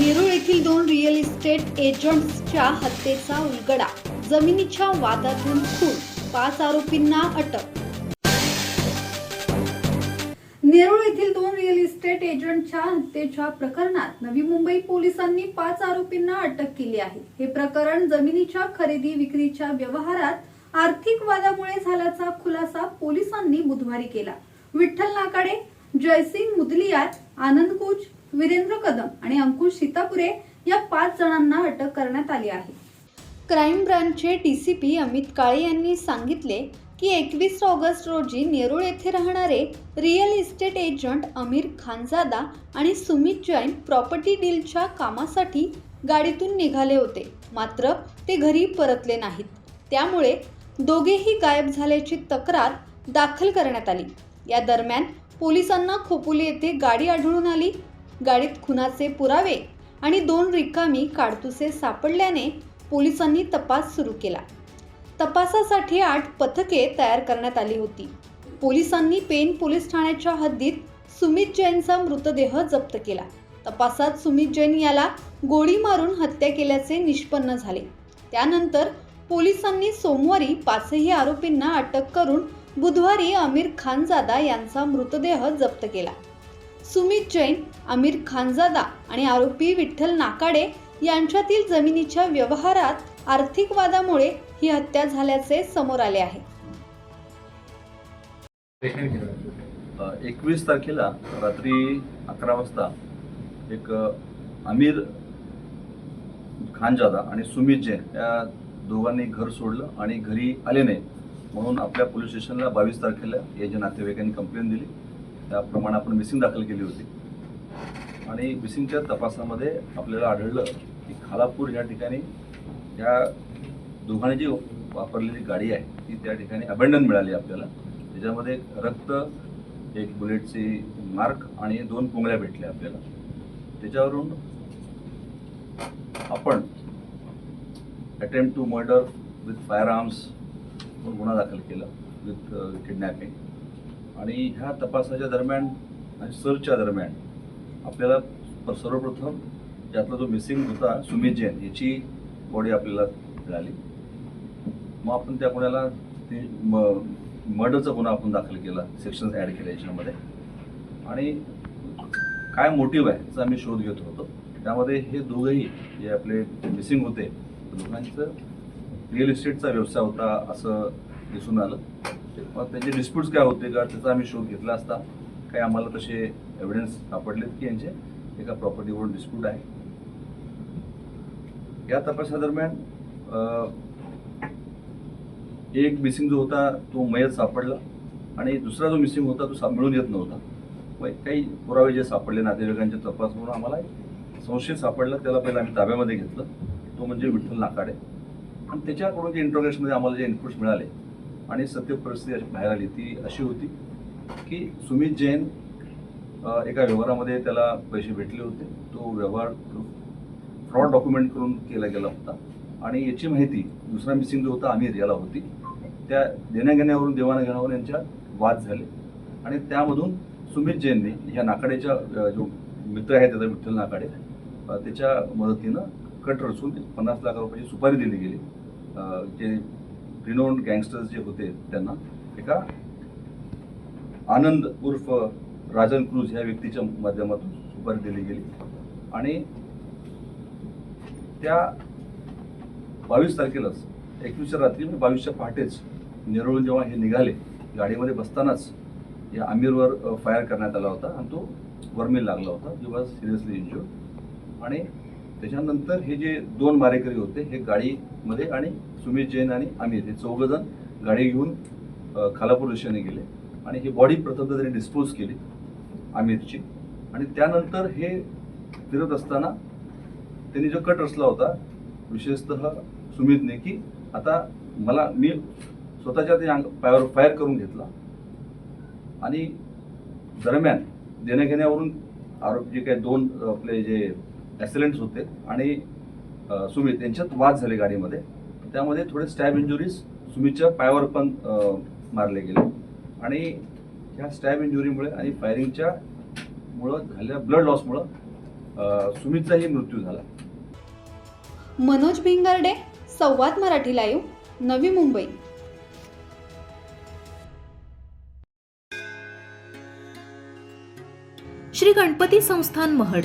येथील दोन real estate एजंट्सच्या हत्येचा उलगडा. जमिनीच्या वादातून खून पाच आरोपींना अटक. नेरूळ येथील दोन रिअल इस्टेट एजंटच्या हत्येच्या प्रकरणात नवी मुंबई पोलिसांनी पाच आरोपींना अटक केली आहे. हे प्रकरण जमिनीच्या खरेदी विक्रीच्या व्यवहारात आर्थिक वादामुळे झाल्याचा खुलासा पोलिसांनी बुधवारी केला. विठ्ठल नाकाडे जयसिंग मुदलियात आनंद कुच वीरेंद्र कदम आणि अंकुश सीतापुरे या पाच जणांना अटक करण्यात आली आहे. क्राईम ब्रांचचे पी अमित काळे यांनी सांगितले की एकवीस ऑगस्ट रोजी नेरूळ येथे राहणारे real estate agent Amir Khanzada आणि सुमित जैन प्रॉपर्टी डीलच्या कामासाठी गाडीतून निघाले होते. मात्र ते घरी परतले नाहीत. त्यामुळे दोघेही गायब झाल्याची तक्रार दाखल करण्यात आली. या दरम्यान पोलिसांना खोपोली येथे गाडी आढळून आली गाडीत खुनाचे पुरावे आणि दोन रिकामी काडतुसे सापडल्याने पोलिसांनी तपास सुरू केला. तपासासाठी आठ पथके तयार करण्यात आली होती. पोलिसांनी पेन पोलीस ठाण्याच्या हद्दीत सुमित जैनचा मृतदेह जप्त केला. तपासात सुमित जैन याला गोळी मारून हत्या केल्याचे निष्पन्न झाले. त्यानंतर पोलिसांनी सोमवारी पाचही आरोपींना अटक करून बुधवारी आमिर खानजादा यांचा मृतदेह जप्त केला. सुमित जैन आमिर खानजादा आणि आरोपी विठ्ठल नाकाडे यांच्यातील जमिनीच्या व्यवहारात आर्थिक वादामुळे ही हत्या झाल्याचे समोर आले आहे. एकवीस तारखेला रात्री अकरा वाजता एक आमिर खानजादा आणि सुमित जैन या दोघांनी घर सोडलं आणि घरी आले नाही. म्हणून आपल्या पोलीस स्टेशनला बावीस तारखेला याच्या नातेवाईकांनी कंप्लेंट दिली. त्याप्रमाणे आपण मिसिंग दाखल केली होती. आणि मिसिंगच्या तपासामध्ये आपल्याला आढळलं की खालापूर या ठिकाणी या दोघांनी जी वापरलेली गाडी आहे ती त्या ठिकाणी अबंडन मिळाली आपल्याला. त्याच्यामध्ये रक्त एक बुलेटची मार्क आणि दोन पुंगळ्या भेटल्या आपल्याला. त्याच्यावरून आपण attempt to murder with firearms म्हणून गुन्हा दाखल केला विथ किडनॅपिंग uh, आणि ह्या तपासाच्या दरम्यान आणि सर्चच्या दरम्यान आपल्याला सर्वप्रथम यातला जो मिसिंग होता सुमित जैन याची बॉडी आपल्याला मिळाली. मग आपण त्या गुन्ह्याला ते म मर्डरचा गुन्हा आपण दाखल केला सेक्शन्स ॲड केले याच्यामध्ये. आणि काय मोटिव्ह आहे याचा आम्ही शोध घेत होतो. त्यामध्ये हे दोघंही जे आपले मिसिंग होते दोघांचं रिअल इस्टेटचा व्यवसाय होता असं दिसून आलं. मग त्याचे डिस्प्यूट्स काय होते का? त्याचा आम्ही शोध घेतला असता. काही आम्हाला तसे एव्हिडन्स सापडलेत की यांचे? एका प्रॉपर्टीवरून डिस्प्यूट आहे. या तपासादरम्यान एक मिसिंग जो होता तो मयत सापडला. आणि दुसरा जो मिसिंग होता तो सा मिळून येत नव्हता. मग काही पुरावे जे सापडले नातेवाईकांच्या तपास म्हणून आम्हाला एक संशय सापडला. त्याला पहिला आम्ही ताब्यामध्ये घेतलं. तो म्हणजे विठ्ठल नाकाडे. आणि त्याच्याकडून जे इंट्रोगेशनमध्ये आम्हाला जे इनपुट्स मिळाले आणि सत्य परिस्थिती अशी बाहेर आली ती अशी होती की सुमित जैन एका व्यवहारामध्ये त्याला पैसे भेटले होते. तो व्यवहार फ्रॉड डॉक्युमेंट करून केला गेला होता. आणि याची माहिती दुसरा मिसिंग जो होता आमिर याला होती. त्या देण्याघेण्यावरून देवाणघेण्यावरून यांच्या वाद झाले. आणि त्यामधून सुमित जैनने ह्या नाकाडेच्या जो मित्र आहे त्याचा विठ्ठल नाकाडे त्याच्या मदतीनं कट रचून पन्नास लाख रुपयाची सुपारी दिली गेली. जे रिनोन गँगस्टर्स जे होते त्यांना एका आनंद उर्फ राजन क्रूज ह्या व्यक्तीच्या माध्यमातून सुपारी दिली गेली. आणि त्या बावीस तारखेलाच एकवीसच्या रात्री म्हणजे बावीसच्या पहाटेच नेरळून जेव्हा हे निघाले गाडीमध्ये बसतानाच या आमिरवर फायर करण्यात आला होता आणि तो वर्मेल लागला होता. जो वॉज सिरियसली इंजुर्ड आणि त्याच्यानंतर हे जे दोन मारेकरी होते हे गाडीमध्ये आणि सुमित जैन आणि आमिर हे चौघजण गाडी घेऊन खालापूर दिशेने गेले आणि ही बॉडी प्रथमतः त्यांनी डिस्पोज केली आमिरची. आणि त्यानंतर हे फिरत असताना त्यांनी जो कट रचला होता विशेषतः सुमितने की आता मला मी स्वतःच्या ते अंग पायावर फायर करून घेतला आणि दरम्यान देण्याघेण्यावरून आरोप जे काही दोन आपले जे ॲक्सिडेंट्स होते आणि सुमित यांच्यात वाद झाले गाडीमध्ये. त्यामध्ये थोडे स्टॅब इंजुरीज सुमितच्या पायावर पण मारले गेले. आणि ह्या स्टॅब इंजुरीमुळे आणि फायरिंगच्या मुळं झालेल्या ब्लड लॉसमुळं सुमितचाही मृत्यू झाला. मनोज भिंगारडे संवाद मराठी लाईव्ह नवी मुंबई. श्री गणपती संस्थान महड.